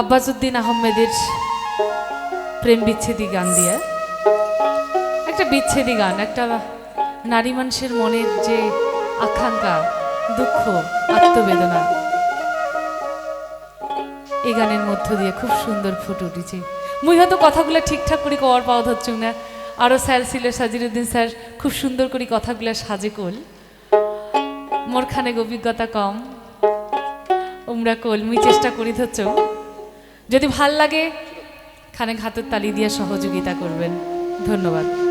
আব্বাসুদ্দিন আহমেদের প্রেম বিচ্ছেদী গান দিয়ে। একটা বিচ্ছেদী গান, একটা নারী মানুষের মনের যে আকাঙ্ক্ষা, দুঃখ, আত্মবেদনা, এই গানের মধ্য দিয়ে খুব সুন্দর ফুটে উঠেছে। মুই হয়তো কথাগুলো ঠিকঠাক করে কওয়ার পাওয়া হচ্ছে না। আরও স্যার ছিল সাজিরুদ্দিন স্যার, খুব সুন্দর করে কথাগুলো সাজে কল। মোর খানেক অভিজ্ঞতা কম। উমরা কোল চেষ্টা করি ধরছ যদি ভালো লাগে খানে হাতের তালি দিয়ে সহযোগিতা করবেন। ধন্যবাদ।